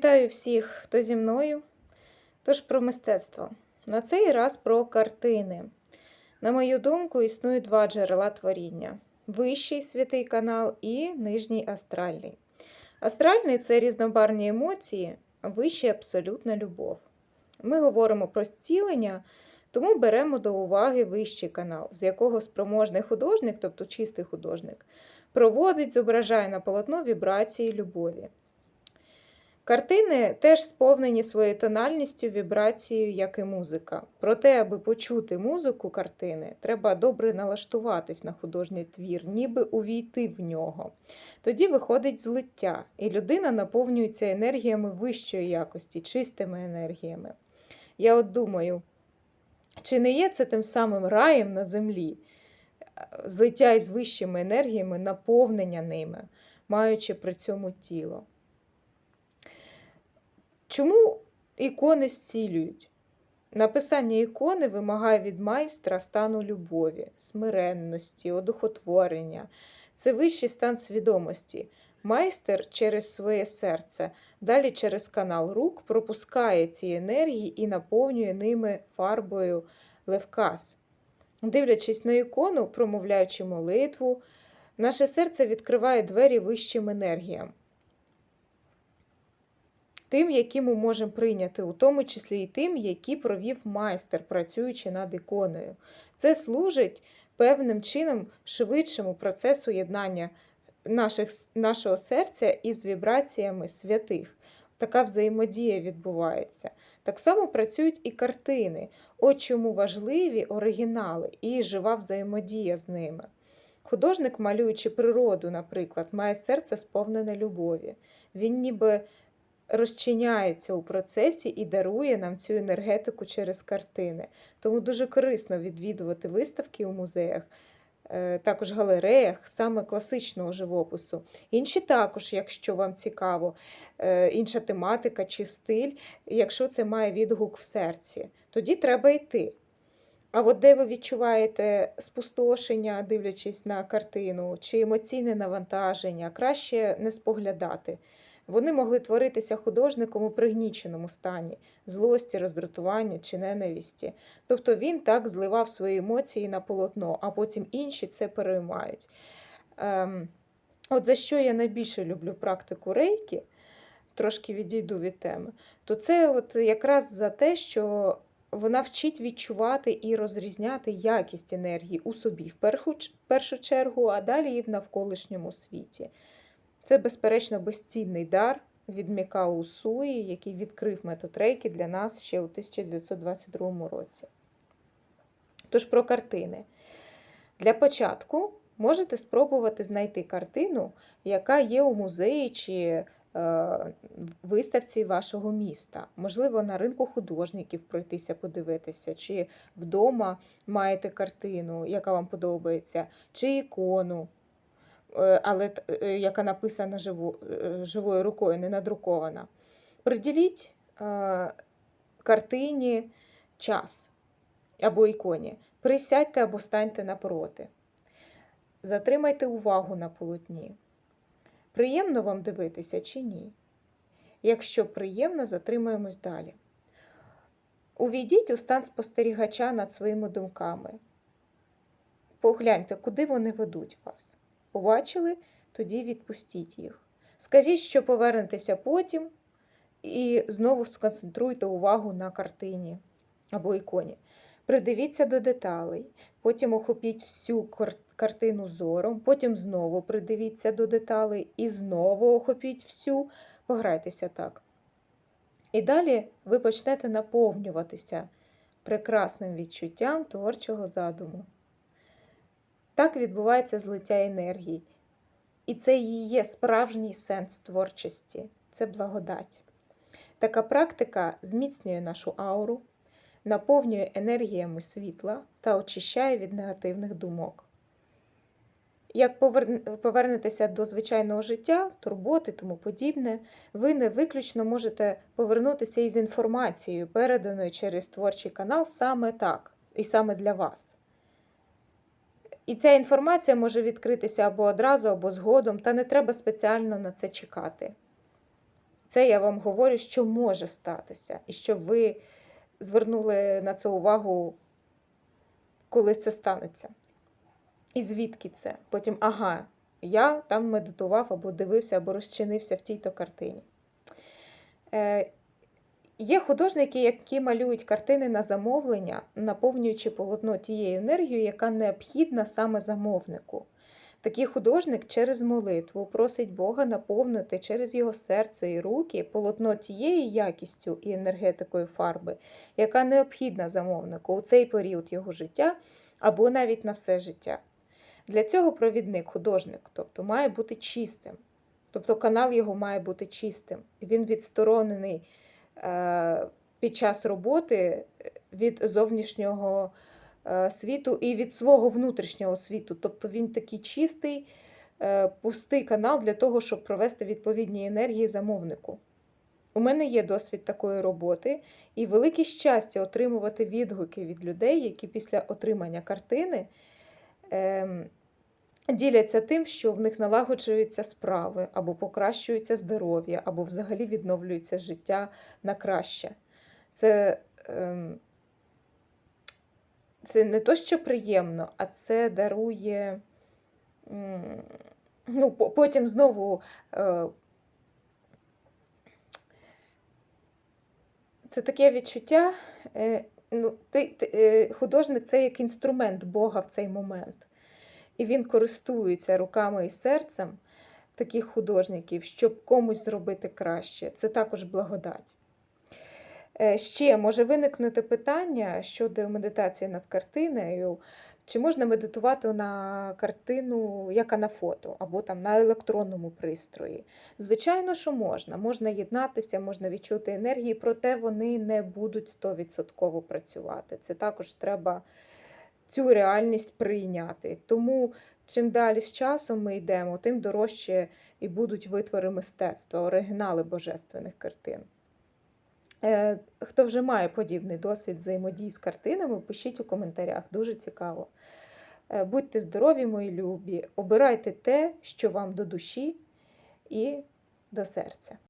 Вітаю всіх, хто зі мною. Тож про мистецтво. На цей раз про картини. На мою думку, існує два джерела творіння: вищий святий канал і нижній астральний. Астральний це різнобарні емоції, а вищий абсолютна любов. Ми говоримо про зцілення, тому беремо до уваги вищий канал, з якого спроможний художник, тобто чистий художник, проводить, зображає на полотно вібрації любові. Картини теж сповнені своєю тональністю, вібрацією, як і музика. Проте, аби почути музику картини, треба добре налаштуватись на художній твір, ніби увійти в нього. Тоді виходить злиття, і людина наповнюється енергіями вищої якості, чистими енергіями. Я от думаю, чи не є це тим самим раєм на землі, злиття із вищими енергіями, наповнення ними, маючи при цьому тіло? Чому ікони зцілюють? Написання ікони вимагає від майстра стану любові, смиренності, одухотворення. Це вищий стан свідомості. Майстер через своє серце, далі через канал рук пропускає ці енергії і наповнює ними фарбою левкас. Дивлячись на ікону, промовляючи молитву, наше серце відкриває двері вищим енергіям тим, які ми можемо прийняти, у тому числі і тим, які провів майстер, працюючи над іконою. Це служить певним чином швидшому процесу єднання наших, нашого серця із вібраціями святих. Така взаємодія відбувається. Так само працюють і картини. От чому важливі оригінали і жива взаємодія з ними. Художник, малюючи природу, наприклад, має серце сповнене любові. Він ніби розчиняється у процесі і дарує нам цю енергетику через картини. Тому дуже корисно відвідувати виставки у музеях. Е, також галереях, саме класичного живопису. Інші також, якщо вам цікаво, е, інша тематика чи стиль, якщо це має відгук в серці, тоді треба йти. А от де ви відчуваєте спустошення, дивлячись на картину, чи емоційне навантаження, краще не споглядати. Вони могли творитися художником у пригніченому стані, злості, роздратування чи ненависті. Тобто він так зливав свої емоції на полотно, а потім інші це переймають. Ем, От за що я найбільше люблю практику рейки, трошки відійду від теми, то це от якраз за те, що вона вчить відчувати і розрізняти якість енергії у собі в першу чергу, а далі і в навколишньому світі. Це, безперечно, безцінний дар від Мікао Суї, який відкрив метод рейки для нас ще у 1922 році. Тож про картини. Для початку можете спробувати знайти картину, яка є у музеї чи е, виставці вашого міста. Можливо, на ринку художників пройтися, подивитися, чи вдома маєте картину, яка вам подобається, чи ікону. Е, але е, яка написана живо, е, живою рукою, не надрукована. Приділіть картині час або іконі. Присядьте або станьте напроти. Затримайте увагу на полотні. Приємно вам дивитися чи ні? Якщо приємно, затримаємось далі. Увійдіть у стан спостерігача над своїми думками. Погляньте, куди вони ведуть вас. Побачили, тоді відпустіть їх. Скажіть, що повернетеся потім, і знову сконцентруйте увагу на картині або іконі. Придивіться до деталей, потім охопіть всю картину зором, потім знову придивіться до деталей і знову охопіть всю, пограйтеся так. І далі ви почнете наповнюватися прекрасним відчуттям творчого задуму. Так відбувається злиття енергії. І це і є справжній сенс творчості це благодать. Така практика зміцнює нашу ауру, наповнює енергіями світла та очищає від негативних думок. Як повернетеся до звичайного життя, турботи тому подібне, ви не виключно можете повернутися із інформацією, переданою через творчий канал саме так, і саме для вас. І ця інформація може відкритися або одразу, або згодом, та не треба спеціально на це чекати. Це я вам говорю, що може статися, і щоб ви звернули на це увагу, коли це станеться. І звідки це? Потім, ага, я там медитував або дивився, або розчинився в тій-то картині. Є художники, які малюють картини на замовлення, наповнюючи полотно тією енергією, яка необхідна саме замовнику. Такий художник через молитву просить Бога наповнити через його серце і руки полотно тією якістю і енергетикою фарби, яка необхідна замовнику у цей період його життя або навіть на все життя. Для цього провідник, художник, тобто має бути чистим. Тобто канал його має бути чистим. Він відсторонений під час роботи від зовнішнього е, світу і від свого внутрішнього світу. Тобто він такий чистий, е, пустий канал для того, щоб провести відповідні енергії замовнику. У мене є досвід такої роботи, і велике щастя отримувати відгуки від людей, які після отримання картини. Діляться тим, що в них налагоджуються справи, або покращується здоров'я, або взагалі відновлюється життя на краще. Це, ем, це не то, що приємно, а це дарує. Ну, потім знову е, це таке відчуття. е, Ну, ти, ти, е, художник це як інструмент Бога в цей момент. І він користується руками і серцем таких художників, щоб комусь зробити краще. Це також благодать. Е, Ще може виникнути питання щодо медитації над картиною. Чи можна медитувати на картину, яка на фото, або там на електронному пристрої? Звичайно, що можна. Можна єднатися, можна відчути енергії, проте вони не будуть 100% працювати. Це також треба цю реальність прийняти. Тому чим далі з часом ми йдемо, тим дорожче і будуть витвори мистецтва, оригінали божественних картин. Е, Хто вже має подібний досвід взаємодії з картинами, пишіть у коментарях, дуже цікаво. Е, Будьте здорові, мої любі, обирайте те, що вам до душі і до серця.